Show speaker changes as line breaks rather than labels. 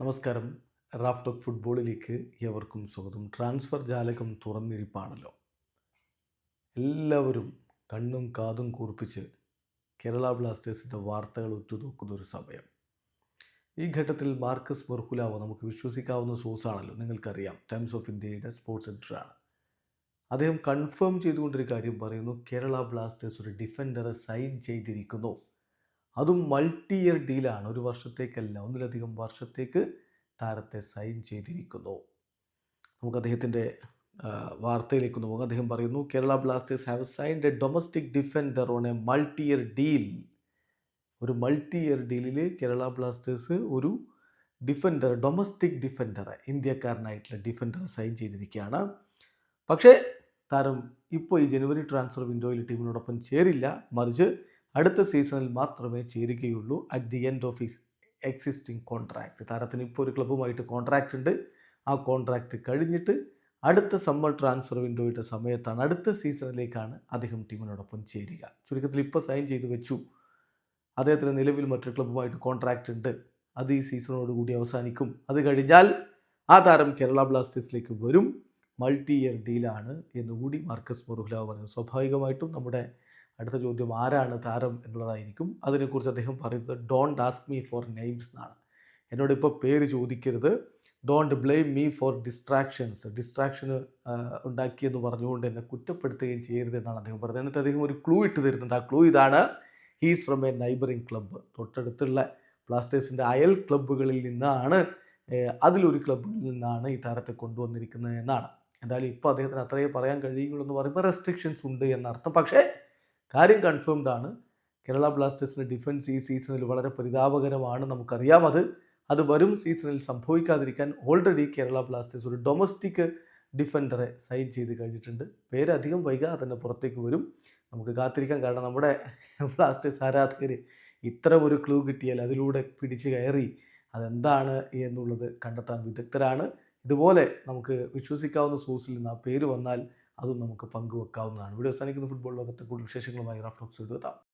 നമസ്കാരം. Raf talk ഫുട്ബോളിലേക്ക് ഏവർക്കും സ്വാഗതം. ട്രാൻസ്ഫർ ജാലകം തുറന്നിരിപ്പാണല്ലോ. എല്ലാവരും കണ്ണും കാതും കൂർപ്പിച്ച് കേരള ബ്ലാസ്റ്റേഴ്സിന്റെ വാർത്തകൾ ഉറ്റുനോക്കുന്ന ഒരു സമയം. ഈ ഘട്ടത്തിൽ മാർക്കസ് മെർഹുലാവോ നമുക്ക് വിശ്വസിക്കാവുന്ന സോഴ്സാണല്ലോ നിങ്ങൾക്കറിയാം. ടൈംസ് ഓഫ് ഇന്ത്യയുടെ സ്പോർട്സ് എഡിറ്ററാണ് അദ്ദേഹം കൺഫേം ചെയ്തുകൊണ്ടൊരു കാര്യം പറയുന്നു. കേരള ബ്ലാസ്റ്റേഴ്സ് ഒരു ഡിഫൻഡറെ സൈൻ ചെയ്തിരിക്കുന്നു. അതും മൾട്ടി ഇയർ ഡീലാണ് ഒരു വർഷത്തേക്കല്ല ഒന്നിലധികം വർഷത്തേക്ക് താരത്തെ സൈൻ ചെയ്തിരിക്കുന്നു. നമുക്ക് അദ്ദേഹത്തിന്റെ വാർത്തയിലേക്ക് പോകാം. അദ്ദേഹം പറയുന്നു Kerala blasters have signed a domestic defender on a multi year deal ഒരു മൾട്ടി ഇയർ ഡീലിൽ കേരള ബ്ലാസ്റ്റേഴ്സ് ഒരു ഡിഫൻഡർ ഡൊമസ്റ്റിക് ഡിഫൻഡർ ഇന്ത്യക്കാരനായിട്ടുള്ള ഡിഫൻഡർ സൈൻ ചെയ്തിരിക്കുകയാണ്. പക്ഷേ താരം ഇപ്പോൾ ഈ ജനുവരി ട്രാൻസ്ഫർ വിൻഡോയിൽ ടീമിനോടൊപ്പം ചേരില്ല. മറിച്ച് അടുത്ത സീസണിൽ മാത്രമേ ചേരുകയുള്ളൂ at the end of his existing contract താരത്തിന് ഇപ്പോൾ ഒരു ക്ലബ്ബുമായിട്ട് കോൺട്രാക്റ്റ് ഉണ്ട്. ആ കോൺട്രാക്റ്റ് കഴിഞ്ഞിട്ട് അടുത്ത സമ്മർ ട്രാൻസ്ഫർ വിൻഡോയുടെ സമയത്താണ് അടുത്ത സീസണിലേക്കാണ് അദ്ദേഹം ടീമിനോടൊപ്പം ചേരുക. ചുരുക്കത്തിൽ ഇപ്പോൾ സൈൻ ചെയ്തു വെച്ചു. അദ്ദേഹത്തിന് നിലവിൽ മറ്റൊരു ക്ലബ്ബുമായിട്ട് കോൺട്രാക്റ്റ് ഉണ്ട്. അത് ഈ സീസണോടുകൂടി അവസാനിക്കും. അത് കഴിഞ്ഞാൽ ആ താരം കേരള ബ്ലാസ്റ്റേഴ്സിലേക്ക് വരും. മൾട്ടി ഇയർ ഡീലാണ് എന്നുകൂടി മാർക്കസ് മൊറുഹ്ലാവ് പറയുന്നു. സ്വാഭാവികമായിട്ടും നമ്മുടെ അടുത്ത ചോദ്യം ആരാണ് താരം എന്നുള്ളതായിരിക്കും. അതിനെക്കുറിച്ച് അദ്ദേഹം പറയുന്നത് don't ask me for names എന്നാണ്. എന്നോട് ഇപ്പോൾ പേര് ചോദിക്കരുത്. Don't blame me for distractions ഡിസ്ട്രാക്ഷന് ഉണ്ടാക്കിയെന്ന് പറഞ്ഞുകൊണ്ട് എന്നെ കുറ്റപ്പെടുത്തുകയും ചെയ്യരുത് എന്നാണ് അദ്ദേഹം പറഞ്ഞത്. എന്നിട്ട് അദ്ദേഹം ഒരു ക്ലൂ ഇട്ട് തരുന്നുണ്ട്. ആ ക്ലൂ ഇതാണ് he's from a neighbouring club തൊട്ടടുത്തുള്ള ബ്ലാസ്റ്റേഴ്സിന്റെ അയൽ ക്ലബ്ബുകളിൽ നിന്നാണ് അതിലൊരു ക്ലബ്ബിൽ നിന്നാണ് ഈ താരത്തെ കൊണ്ടുവന്നിരിക്കുന്നത് എന്നാണ്. എന്തായാലും ഇപ്പോൾ അദ്ദേഹത്തിന് അത്രയേ പറയാൻ കഴിയുള്ളൂ എന്ന് പറയുമ്പോൾ റെസ്ട്രിക്ഷൻസ് ഉണ്ട് എന്നർത്ഥം. പക്ഷേ കാര്യം കൺഫേംഡ് ആണ്. കേരള ബ്ലാസ്റ്റേഴ്സിന്റെ ഡിഫൻസ് ഈ സീസണിൽ വളരെ പരിതാപകരമാണ് നമുക്കറിയാം അത്. അത് വരും സീസണിൽ സംഭവിക്കാതിരിക്കാൻ ഓൾറെഡി കേരള ബ്ലാസ്റ്റേഴ്സ് ഒരു ഡൊമസ്റ്റിക് ഡിഫൻഡറെ സൈൻ ചെയ്ത് കഴിഞ്ഞിട്ടുണ്ട്. പേര് അധികം വൈകാതെ തന്നെ പുറത്തേക്ക് വരും. നമുക്ക് കാത്തിരിക്കാം. കാരണം നമ്മുടെ ബ്ലാസ്റ്റേഴ്സ് ആരാധകർ ഇത്ര ഒരു ക്ലൂ കിട്ടിയാൽ അതിലൂടെ പിടിച്ച് കയറി അതെന്താണ് എന്നുള്ളത് കണ്ടെത്താൻ വിദഗ്ധരാണ്. ഇതുപോലെ നമുക്ക് വിശ്വസിക്കാവുന്ന സോഴ്സിൽ നിന്ന് ആ പേര് വന്നാൽ അതും നമുക്ക് പങ്കുവെക്കാവുന്നതാണ്. ഇവിടെ അവസാനിക്കുന്ന. ഫുട്ബോൾ ലോകത്തെ കൂടുതൽ വിശേഷങ്ങളുമായി റാഫ്റ്റോക്സ് എത്താം.